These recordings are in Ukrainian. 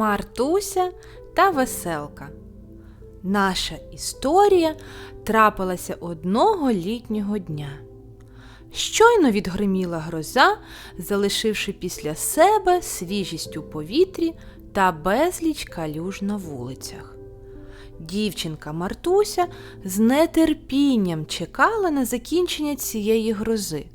Мартуся та веселка. Наша історія трапилася одного літнього дня. Щойно відгриміла гроза, залишивши після себе свіжість у повітрі та безліч калюж на вулицях. Дівчинка Мартуся з нетерпінням чекала на закінчення цієї грози,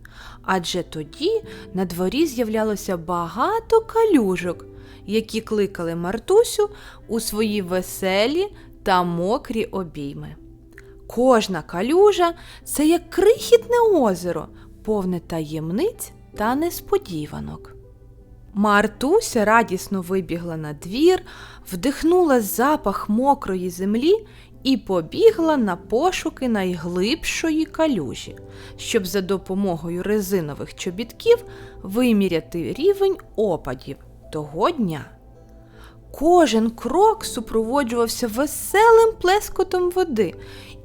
адже тоді на дворі з'являлося багато калюжок, які кликали Мартусю у свої веселі та мокрі обійми. Кожна калюжа це як крихітне озеро, повне таємниць та несподіванок. Мартуся радісно вибігла на двір, вдихнула запах мокрої землі і побігла на пошуки найглибшої калюжі, щоб за допомогою резинових чобітків виміряти рівень опадів того дня. Кожен крок супроводжувався веселим плескотом води,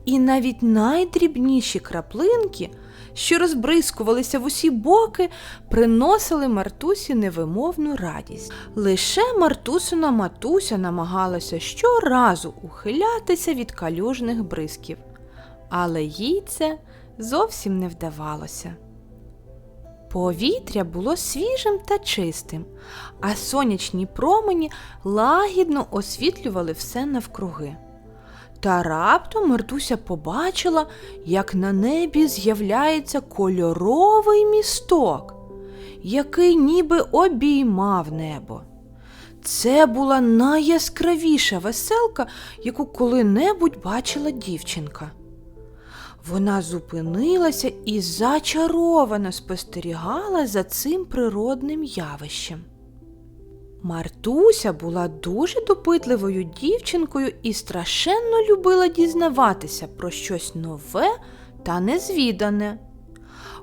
і навіть найдрібніші краплинки, що розбризкувалися в усі боки, приносили Мартусі невимовну радість. Лише Мартусина матуся намагалася щоразу ухилятися від калюжних бризків, але їй це зовсім не вдавалося. Повітря було свіжим та чистим, а сонячні промені лагідно освітлювали все навкруги. Та раптом Мартуся побачила, як на небі з'являється кольоровий місток, який ніби обіймав небо. Це була найяскравіша веселка, яку коли-небудь бачила дівчинка. Вона зупинилася і зачаровано спостерігала за цим природним явищем. Мартуся була дуже допитливою дівчинкою і страшенно любила дізнаватися про щось нове та незвідане.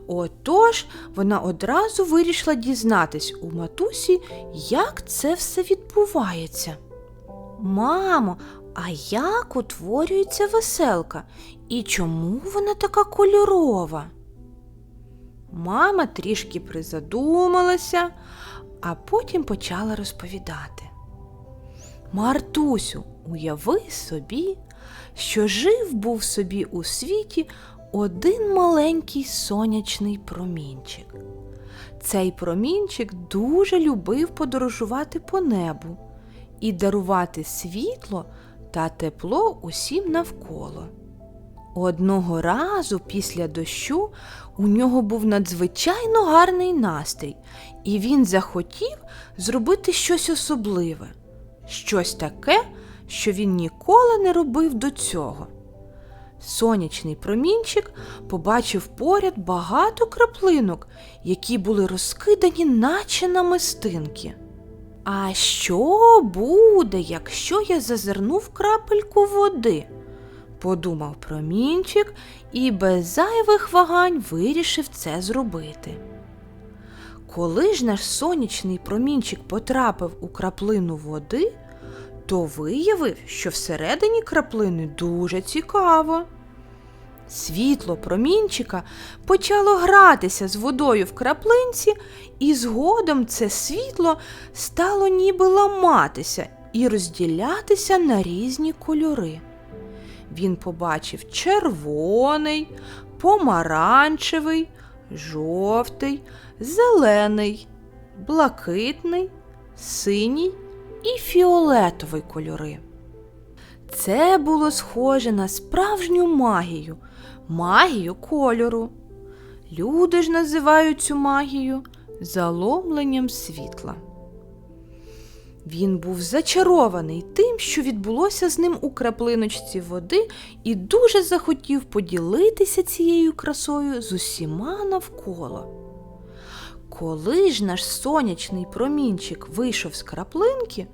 Отож вона одразу вирішила дізнатись у матусі, як це все відбувається. Мамо, а як утворюється веселка і чому вона така кольорова? Мама трішки призадумалася, а потім почала розповідати. Мартусю, уяви собі, що жив був собі у світі один маленький сонячний промінчик. Цей промінчик дуже любив подорожувати по небу і дарувати світло та тепло усім навколо. Одного разу після дощу у нього був надзвичайно гарний настрій, і він захотів зробити щось особливе, щось таке, що він ніколи не робив до цього. Сонячний промінчик побачив поряд багато краплинок, які були розкидані, наче намистинки. А що буде, якщо я зазирну в крапельку води? подумав промінчик і без зайвих вагань вирішив це зробити. Коли ж наш сонячний промінчик потрапив у краплину води, то виявив, що всередині краплини дуже цікаво. Світло промінчика почало гратися з водою в краплинці, і згодом це світло стало ніби ламатися і розділятися на різні кольори. Він побачив червоний, помаранчевий, жовтий, зелений, блакитний, синій і фіолетовий кольори. Це було схоже на справжню магію, магію кольору. Люди ж називають цю магію заломленням світла. Він був зачарований тим, що відбулося з ним у краплиночці води, і дуже захотів поділитися цією красою з усіма навколо. Коли ж наш сонячний промінчик вийшов з краплинки,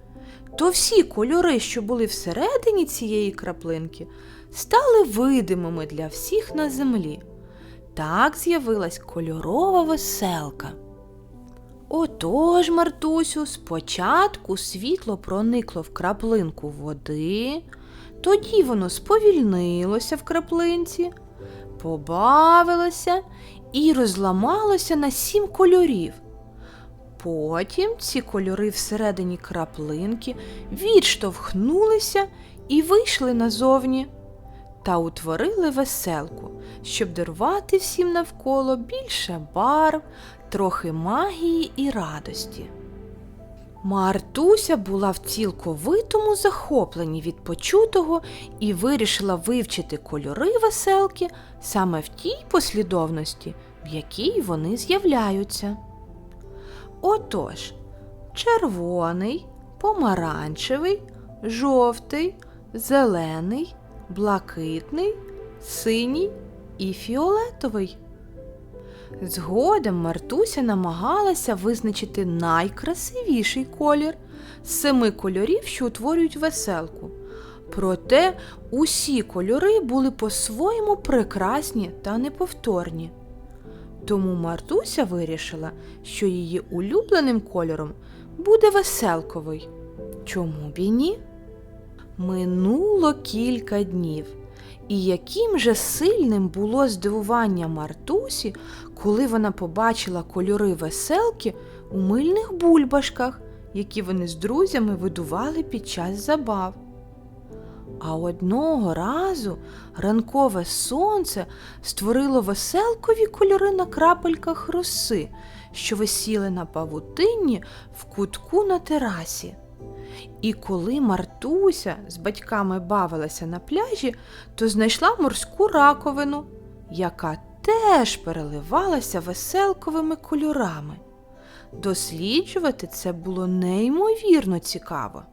то всі кольори, що були всередині цієї краплинки, стали видимими для всіх на землі. Так з'явилась кольорова веселка. Отож, Мартусю, спочатку світло проникло в краплинку води, тоді воно сповільнилося в краплинці, побавилося і розламалося на сім кольорів. Потім ці кольори всередині краплинки відштовхнулися і вийшли назовні та утворили веселку, щоб дарувати всім навколо більше барв, трохи магії і радості. Мартуся була в цілковитому захопленні від почутого і вирішила вивчити кольори веселки саме в тій послідовності, в якій вони з'являються. Отож, червоний, помаранчевий, жовтий, зелений, блакитний, синій і фіолетовий. Згодом Мартуся намагалася визначити найкрасивіший колір з семи кольорів, що утворюють веселку. Проте усі кольори були по-своєму прекрасні та неповторні. Тому Мартуся вирішила, що її улюбленим кольором буде веселковий. Чому б і ні? Минуло кілька днів, і яким же сильним було здивування Мартусі, коли вона побачила кольори веселки у мильних бульбашках, які вони з друзями видували під час забав. А одного разу ранкове сонце створило веселкові кольори на крапельках роси, що висіли на павутинні в кутку на терасі. І коли Мартуся з батьками бавилася на пляжі, то знайшла морську раковину, яка теж переливалася веселковими кольорами. Досліджувати це було неймовірно цікаво.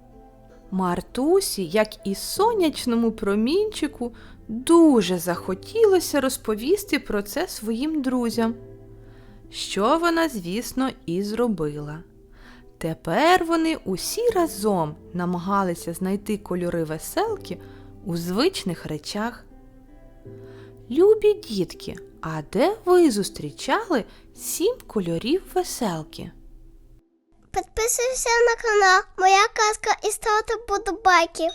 Мартусі, як і сонячному промінчику, дуже захотілося розповісти про це своїм друзям, що вона, звісно, і зробила. Тепер вони усі разом намагалися знайти кольори веселки у звичних речах. Любі дітки, а де ви зустрічали сім кольорів веселки? Підписуйся на канал Моя казка і ставте подобайки.